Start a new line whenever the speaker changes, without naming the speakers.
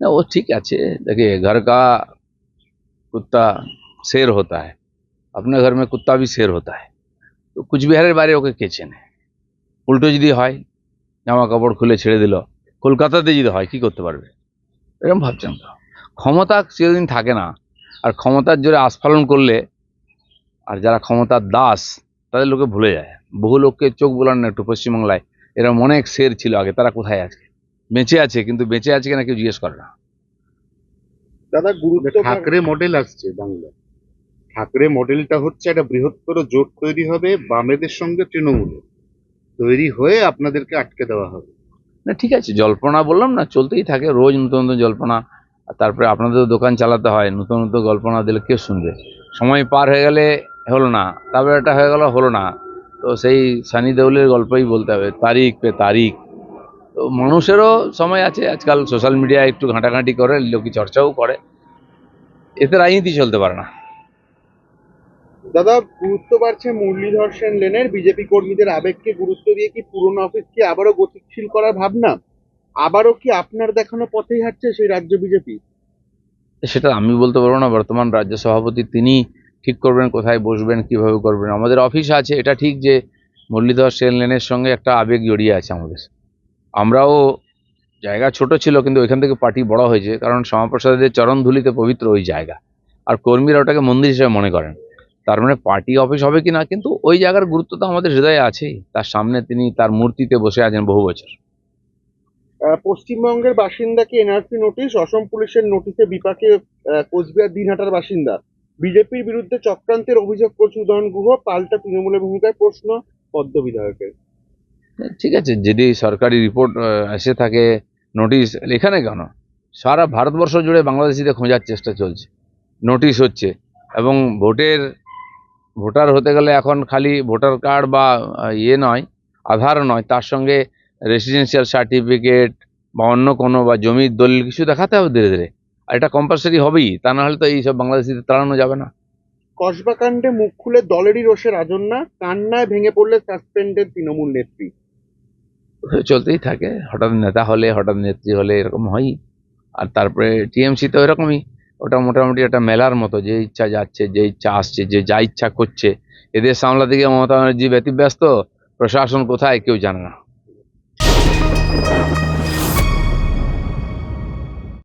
ना वो ठीक अच्छे देखिए घर का कुत्ता शेर होता है अपने घर में कुत्ता भी शेर होता है তো কুচবিহারের বাইরে ওকে কে চেনে উল্টো যদি হয় জামা কাপড় খুলে ছেড়ে দিল কলকাতাতে যদি হয় কি করতে পারবে এরকম ভাবছেন তো ক্ষমতা চিরদিন থাকে না আর ক্ষমতার জোরে আস্ফালন করলে আর যারা ক্ষমতার দাস তাদের লোকে ভুলে যায় বহু লোককে চোখ বোলান না একটু পশ্চিমবাংলায় এরকম অনেক শের ছিল আগে তারা কোথায় আছে বেঁচে আছে কিন্তু বেঁচে আছে কিনা কেউ জিজ্ঞেস করে না।
দাদা গুরুত্ব
ঠাকরে মডেল আসছে বাংলা ঠাকরে মডেলটা হচ্ছে একটা বৃহত্তর জোট তৈরি হবে বামেদের সঙ্গে তৃণমূলে তৈরি হয়ে আপনাদেরকে আটকে দেওয়া হবে।
না ঠিক আছে জল্পনা বললাম না চলতেই থাকে রোজ নতুন নতুন জল্পনা। আর তারপরে আপনাদের দোকান চালাতে হয় নতুন নতুন গল্পনা দিলে কেউ শুনবে? সময় পার হয়ে গেলে হলো না তারপরে একটা হয়ে গেল হলো না। তো সেই সানি দেউলের গল্পই বলতে হবে তারিখ পে তারিখ। তো মানুষেরও সময় আছে। আজকাল সোশ্যাল মিডিয়ায় একটু ঘাঁটাঘাঁটি করে লোকে চর্চাও করে। এতে রাজনীতি চলতে পারে না।
দাদা গুরুত্ব বাড়ছে মুরলীধর সেন লেনের। বিজেপি কর্মীদের আবেগকে গুরুত্ব দিয়ে কি পুরনো অফিসকে আবারও গতিশীল করার ভাবনা? আবারও কি আপনার দেখানো পথেই হাঁটছে সেই রাজ্য বিজেপি?
সেটা আমি বলতে পারব না। বর্তমান রাজ্য সভাপতি তিনি ঠিক করবেন কোথায় বসবেন কীভাবে করবেন। আমাদের অফিস আছে। এটা ঠিক যে মুরলীধর সেন লেনের সঙ্গে একটা আবেগ জড়িয়ে আছে আমাদের। আমরাও জায়গা ছোট ছিল, কিন্তু ওইখান থেকে পার্টি বড় হয়েছে, কারণ শ্যামাপ্রসাদের চরণধুলিতে পবিত্র ওই জায়গা। আর কর্মীরা ওটাকে মন্দির হিসেবে মনে করেন। তার মানে পার্টি অফিস হবে কিনা, কিন্তু ওই জায়গার গুরুত্ব তো আমাদের হৃদয়ে আছেই। তার সামনে তিনি তার মূর্তিতে বসে আছেন বহু বছর।
পশ্চিমবঙ্গের বাসিন্দাকে এনআরসি নোটিশ? অসম পুলিশের নোটিশে বিপাকে কোচবিহার দিনহাটার বাসিন্দা। বিজেপির বিরুদ্ধে চক্রান্তের অভিযোগ করছে উদয়ন গুহ। পাল্টা তৃণমূলের ভূমিকায় প্রশ্ন পদ্ম বিধায়কের
ঠিক আছে, যদি সরকারি রিপোর্ট এসে থাকে নোটিশ এখানে কেন? সারা ভারতবর্ষ জুড়ে বাংলাদেশিদের খোঁজার চেষ্টা চলছে। নোটিশ হচ্ছে এবং ভোটের, ভোটার হতে গেলে এখন খালি ভোটার কার্ড বা ইয়ে নয়, আধার নয়, তার সঙ্গে রেসিডেন্সিয়াল সার্টিফিকেট বা অন্য কোনো বা জমির দলিল কিছু দেখাতে হবে ধীরে ধীরে। আর এটা কম্পালসারি হবেই, তা না হলে তো এইসব বাংলাদেশিদের তাড়ানো যাবে না।
কসবাকাণ্ডে মুখ খুলে দলেরই রোষে রাজন্যা কান্নায় ভেঙে পড়লে সাসপেন্ডেড তৃণমূল নেত্রী।
চলতেই থাকে। হঠাৎ নেতা হলে, হঠাৎ নেত্রী হলে এরকম হয়ই আর তারপরে টিএমসি তো এরকমই। ওটা মোটামুটি একটা মেলার মতো। যে ইচ্ছা যাচ্ছে, যে ইচ্ছা আসছে, যে যা ইচ্ছা করছে। এদের সামলা গিয়ে মমতা ব্যানার্জি ব্যতিব্যস্ত। প্রশাসন কোথায় কেউ জানে না।